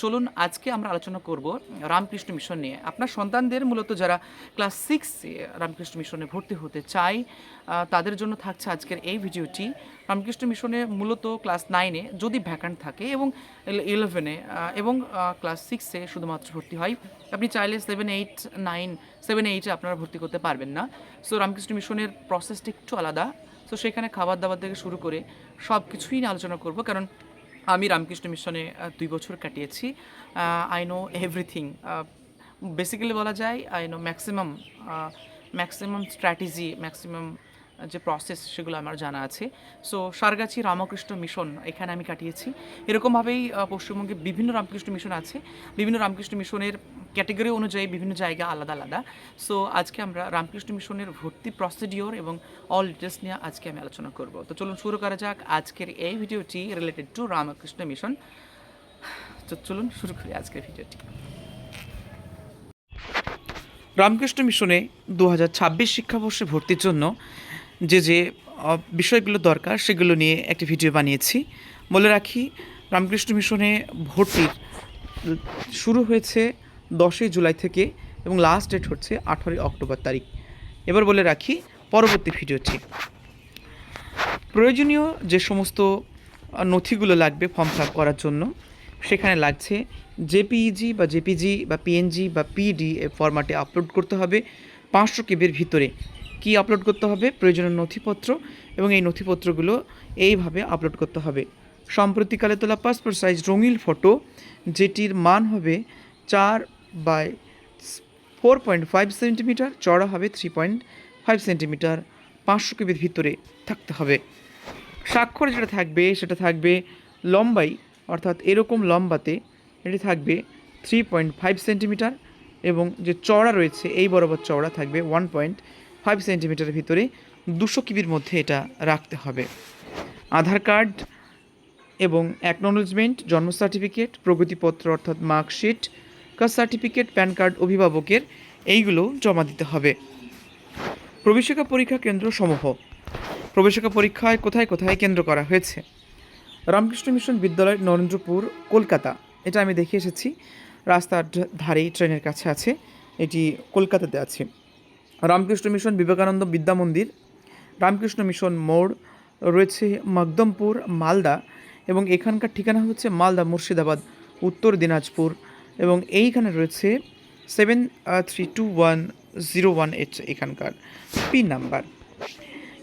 চলুন আজকে আমরা আলোচনা করব রামকৃষ্ণ মিশন নিয়ে। আপনার সন্তানদের মূলত যারা ক্লাস সিক্সে রামকৃষ্ণ মিশনে ভর্তি হতে আহ, তাদের জন্য থাকছে আজকের এই ভিডিওটি। রামকৃষ্ণ মিশনে মূলত ক্লাস নাইনে যদি ভ্যাকান্ট থাকে এবং ইলেভেনে এবং ক্লাস সিক্সে শুধুমাত্র ভর্তি হয় আপনি চাইলে সেভেন এইট নাইন সেভেন এইটে আপনারা ভর্তি করতে পারবেন না। সো রামকৃষ্ণ মিশনের প্রসেসটা একটু আলাদা। সো সেখানে খাবার দাবার থেকে শুরু করে সব কিছুই আলোচনা করব কারণ আমি রামকৃষ্ণ মিশনে দুই বছর কাটিয়েছি। আই নো এভরিথিং বেসিক্যালি বলা যায় I know maximum maximum strategy maximum যে প্রসেস সেগুলো আমার জানা আছে। সো সারগাছি রামকৃষ্ণ মিশন এখানে আমি কাটিয়েছি। এরকমভাবেই পশ্চিমবঙ্গে বিভিন্ন রামকৃষ্ণ মিশন আছে। বিভিন্ন রামকৃষ্ণ মিশনের ক্যাটেগরি অনুযায়ী বিভিন্ন জায়গা আলাদা আলাদা। সো আজকে আমরা রামকৃষ্ণ মিশনের ভর্তি প্রসিডিওর এবং অল ডিটেলস নিয়ে আজকে আমি আলোচনা করব। তো চলুন শুরু করা যাক আজকের এই ভিডিওটি রিলেটেড টু রামকৃষ্ণ মিশন। তো চলুন শুরু করি আজকের ভিডিওটি। রামকৃষ্ণ মিশনে দু হাজার ছাব্বিশ শিক্ষাবর্ষে ভর্তির জন্য যে যে বিষয়গুলো দরকার সেগুলো নিয়ে একটি ভিডিও বানিয়েছি। বলে রাখি, রামকৃষ্ণ মিশনে ভর্তির শুরু হয়েছে দশই জুলাই থেকে এবং লাস্ট ডেট হচ্ছে আঠারোই অক্টোবর তারিখ। এবার বলে রাখি, পরবর্তী ভিডিওটি। প্রয়োজনীয় যে সমস্ত নথিগুলো লাগবে ফর্ম ফিল করার জন্য, সেখানে লাগছে জেপিইজি বা জেপিজি বা পিএনজি বা পিডি ফরম্যাটে আপলোড করতে হবে। পাঁচশো কেবির ভিতরে কি আপলোড করতে হবে, প্রয়োজনীয় নথিপত্র এবং এই নথিপত্রগুলো এইভাবে আপলোড করতে হবে। সম্প্রতিকালে তোলা পাসপোর্ট সাইজ রঙিন ফটো যেটির মান হবে চার by four point five centimetre চড়া হবে থ্রি পয়েন্ট ফাইভ সেন্টিমিটার পাঁচশো কেবির ভিতরে থাকতে হবে। স্বাক্ষর যেটা থাকবে, সেটা থাকবে লম্বাই, অর্থাৎ এরকম লম্বাতে এটি থাকবে থ্রি পয়েন্ট ফাইভ সেন্টিমিটার এবং যে চওড়া রয়েছে, এই বরাবর চওড়া থাকবে ওয়ান পয়েন্ট ফাইভ সেন্টিমিটারের ভিতরে দুশো কিবির মধ্যে এটা রাখতে হবে। আধার কার্ড এবং অ্যাকনোলজমেন্ট জন্ম সার্টিফিকেট প্রগতিপত্র অর্থাৎ marksheet caste certificate PAN card অভিভাবকের এইগুলো জমা দিতে হবে। প্রবেশিকা পরীক্ষা কেন্দ্র সমূহ প্রবেশিকা পরীক্ষায় কোথায় কোথায় কেন্দ্র করা হয়েছে? রামকৃষ্ণ মিশন বিদ্যালয়, নরেন্দ্রপুর, কলকাতা। এটা আমি দেখে এসেছি। রাস্তার ধারেই ট্রেনের কাছে আছে। এটি কলকাতাতে আছে। রামকৃষ্ণ মিশন বিবেকানন্দ বিদ্যা মন্দির, রামকৃষ্ণ মিশন মোড়, রয়েছে মকদমপুর, মালদা এবং এখানকার ঠিকানা হচ্ছে মালদা মুর্শিদাবাদ, উত্তর দিনাজপুর এবং এইখানে রয়েছে seven three two one zero one eight এখানকার পিন নাম্বার।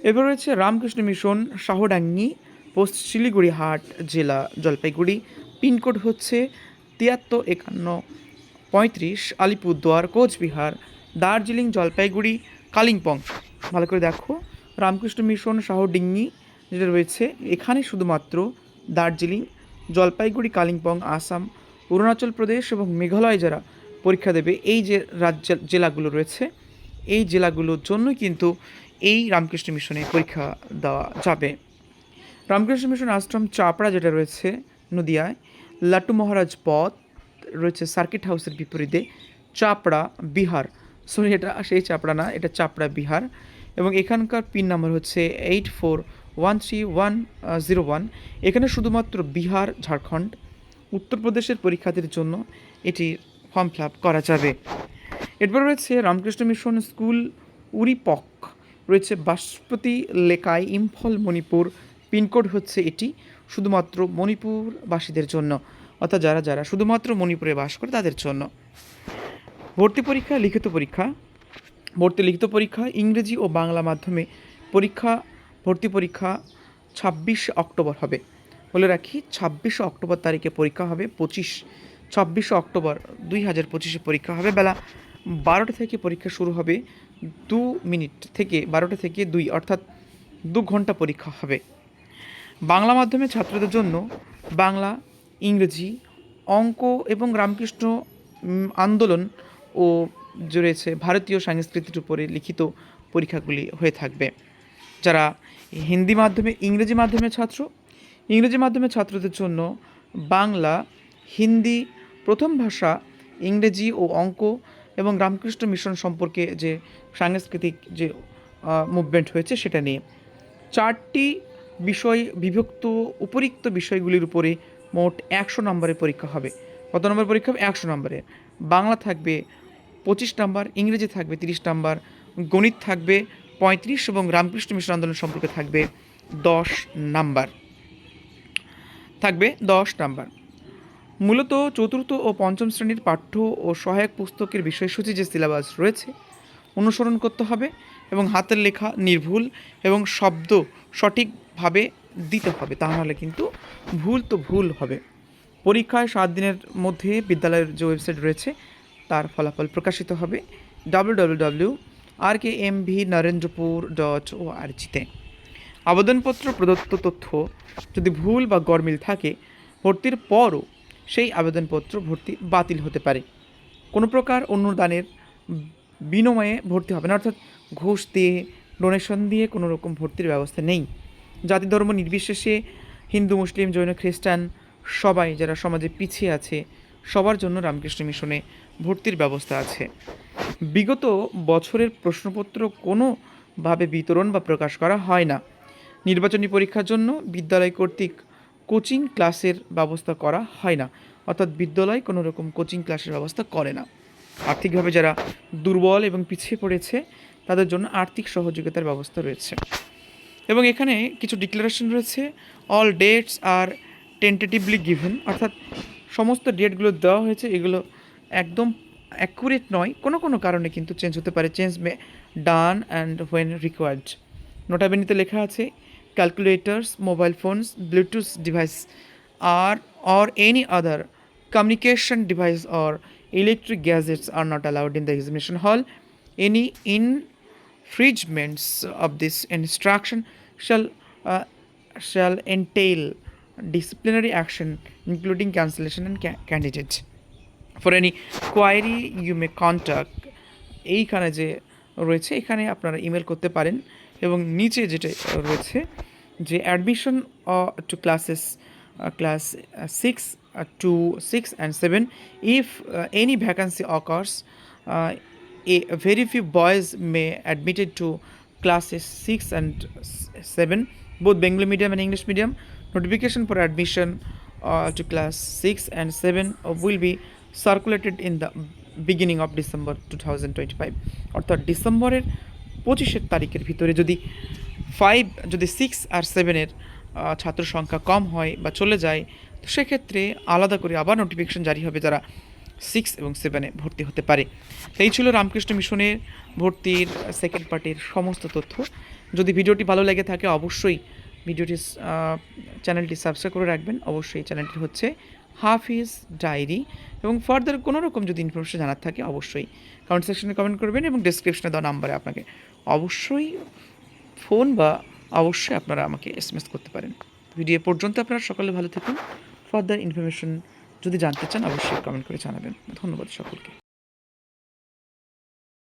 এবার রয়েছে রামকৃষ্ণ মিশন শাহডাঙ্গি, পোস্ট শিলিগুড়ি হাট, জেলা জলপাইগুড়ি পিনকোড হচ্ছে তিয়াত্তর একান্ন পঁয়ত্রিশ, আলিপুরদুয়ার, কোচবিহার দার্জিলিং, জলপাইগুড়ি, কালিম্পং। ভালো করে দেখো। রামকৃষ্ণ মিশন শাহডিঙ্গি যেটা রয়েছে, এখানে শুধুমাত্র দার্জিলিং, জলপাইগুড়ি, কালিম্পং, আসাম, অরুণাচল প্রদেশ এবং মেঘালয় যারা পরীক্ষা দেবে, এই যে রাজ্য জেলাগুলো রয়েছে, এই জেলাগুলোর জন্যই কিন্তু এই রামকৃষ্ণ মিশনে পরীক্ষা দেওয়া যাবে। রামকৃষ্ণ মিশন আশ্রম চাপড়া যেটা রয়েছে নদিয়ায় লাট্টু মহারাজ পথ রয়েছে সার্কিট হাউসের বিপরীতে, চাপড়া, বিহার। সরি এটা সেই চাপড়া না, এটা চাপড়া বিহার। এবং এখানকার পিন নাম্বার হচ্ছে eight four one three one zero one এখানে শুধুমাত্র বিহার, ঝাড়খণ্ড, উত্তরপ্রদেশের পরীক্ষার্থীর জন্য এটি ফর্ম ফিল করা যাবে। এরপর রয়েছে রামকৃষ্ণ মিশন স্কুল উরিপক রয়েছে বাসপতি লেকাই, ইম্ফল, মণিপুর পিনকোড হচ্ছে এটি, শুধুমাত্র মণিপুরবাসীদের জন্য। অর্থাৎ যারা যারা শুধুমাত্র মণিপুরে বাস করে তাদের জন্য। ভর্তি পরীক্ষা, লিখিত পরীক্ষা। ভর্তি, লিখিত পরীক্ষা, ইংরেজি ও বাংলা মাধ্যমে পরীক্ষা, ভর্তি পরীক্ষা ছাব্বিশে অক্টোবর হবে। বলে রাখি, ছাব্বিশে অক্টোবর তারিখে পরীক্ষা হবে, পঁচিশ, ছাব্বিশে অক্টোবর দুই হাজার পঁচিশে পরীক্ষা হবে। বেলা বারোটা থেকে পরীক্ষা শুরু হবে, দু মিনিট থেকে, বারোটা থেকে দুই, অর্থাৎ দু ঘণ্টা পরীক্ষা হবে। বাংলা মাধ্যমে ছাত্রদের জন্য বাংলা, ইংরেজি, অঙ্ক এবং রামকৃষ্ণ আন্দোলন ও রয়েছে ভারতীয় সংস্কৃতির উপরে লিখিত পরীক্ষাগুলি হয়ে থাকবে। যারা হিন্দি মাধ্যমে, ইংরেজি মাধ্যমে ছাত্র, ইংরেজি মাধ্যমে ছাত্রদের জন্য বাংলা, হিন্দি প্রথম ভাষা, ইংরেজি ও অঙ্ক এবং রামকৃষ্ণ মিশন সম্পর্কে যে সাংস্কৃতিক যে মুভমেন্ট হয়েছে সেটা নিয়ে। চারটি বিষয় বিভক্ত, উপরিক্ত বিষয়গুলির উপরে মোট একশো নম্বরের পরীক্ষা হবে। কত নম্বর পরীক্ষা হবে? একশো নম্বরের বাংলা থাকবে পঁচিশ নাম্বার, ইংরেজি থাকবে তিরিশ নাম্বার, গণিত থাকবে পঁয়ত্রিশ এবং রামকৃষ্ণ মিশন আন্দোলন সম্পর্কে থাকবে দশ নাম্বার। থাকবে দশ নাম্বার। মূলত চতুর্থ ও পঞ্চম শ্রেণির পাঠ্য ও সহায়ক পুস্তকের বিষয়সূচি যে সিলেবাস রয়েছে, অনুসরণ করতে হবে এবং হাতের লেখা নির্ভুল এবং শব্দ সঠিকভাবে দিতে হবে, তা নাহলে কিন্তু ভুল তো ভুল হবে। পরীক্ষায় সাত দিনের মধ্যে বিদ্যালয়ের যে ওয়েবসাইট রয়েছে তার ফলাফল প্রকাশিত হবে W W W R K M V Narendrapur dot O R জিতে আবেদনপত্র, প্রদত্ত তথ্য যদি ভুল বা গরমিল থাকে, ভর্তির পরও সেই আবেদনপত্র ভর্তি বাতিল হতে পারে। কোনো প্রকার অনুদানের বিনিময়ে ভর্তি হবে না, অর্থাৎ ঘুষ দিয়ে, ডোনেশন দিয়ে কোনো রকম ভর্তির ব্যবস্থা নেই। জাতি ধর্ম নির্বিশেষে হিন্দু, মুসলিম, জৈন, খ্রিস্টান সবাই যারা সমাজে পিছিয়ে আছে, সবার জন্য রামকৃষ্ণ মিশনে ভর্তির ব্যবস্থা আছে। বিগত বছরের প্রশ্নপত্র কোনোভাবে বিতরণ বা প্রকাশ করা হয় না। নির্বাচনী পরীক্ষার জন্য বিদ্যালয় কর্তৃক কোচিং ক্লাসের ব্যবস্থা করা হয় না। অর্থাৎ বিদ্যালয় কোনো রকম কোচিং ক্লাসের ব্যবস্থা করে না। আর্থিকভাবে যারা দুর্বল এবং পিছিয়ে পড়েছে, তাদের জন্য আর্থিক সহযোগিতার ব্যবস্থা রয়েছে। এবং এখানে কিছু ডিক্লারেশন রয়েছে all dates are tentatively given অর্থাৎ সমস্ত ডেটগুলো দেওয়া হয়েছে, এগুলো একদম অ্যাকুরেট নয়, কোনো কোনো কারণে কিন্তু চেঞ্জ হতে পারে। Change may done and when required নোটাবেনিতে লেখা আছে calculators mobile phones Bluetooth device are or any other communication device or electric gadgets are not allowed in the exhibition hall any infringements of this instruction shall shall entail disciplinary action including cancellation and candidate for any query you may contact এইখানে যে রয়েছে, এখানে আপনারা email করতে পারেন এবং নিচে যেটা রয়েছে যে admission to classes class six to six and seven if any vacancy occurs a very few boys may admitted to classes six and seven both Bengali medium and English medium notification for admission to class six and seven will be uh, in the beginning of December to of december 2025 অর্থাৎ ডিসেম্বরের পঁচিশের তারিখের ভিতরে যদি five যদি six আর সেভেনের ছাত্র সংখ্যা কম হয় বা চলে যায় তো সেক্ষেত্রে আলাদা করে আবার নোটিফিকেশন জারি হবে যারা সিক্স এবং সেভেনে ভর্তি হতে পারে। এই ছিল রামকৃষ্ণ মিশনের ভর্তির সেকেন্ড পার্টির সমস্ত তথ্য। যদি ভিডিওটি ভালো লেগে থাকে অবশ্যই ভিডিওটি চ্যানেলটি সাবস্ক্রাইব করে রাখবেন। অবশ্যই চ্যানেলটি হচ্ছে হাফিজ ডায়েরি এবং ফার্দার কোনো রকম যদি ইনফরমেশন জানার থাকে, অবশ্যই কমেন্ট সেকশনে কমেন্ট করবেন এবং ডিসক্রিপশনে দেওয়া নাম্বারে আপনাকে অবশ্যই ফোন বা অবশ্যই আপনারা আমাকে এস করতে পারেন। ভিডিও পর্যন্ত আপনারা সকলে ভালো থাকুন। ফার্দার ইনফরমেশন যদি জানতে চান, অবশ্যই কমেন্ট করে জানাবেন। ধন্যবাদ সকলকে।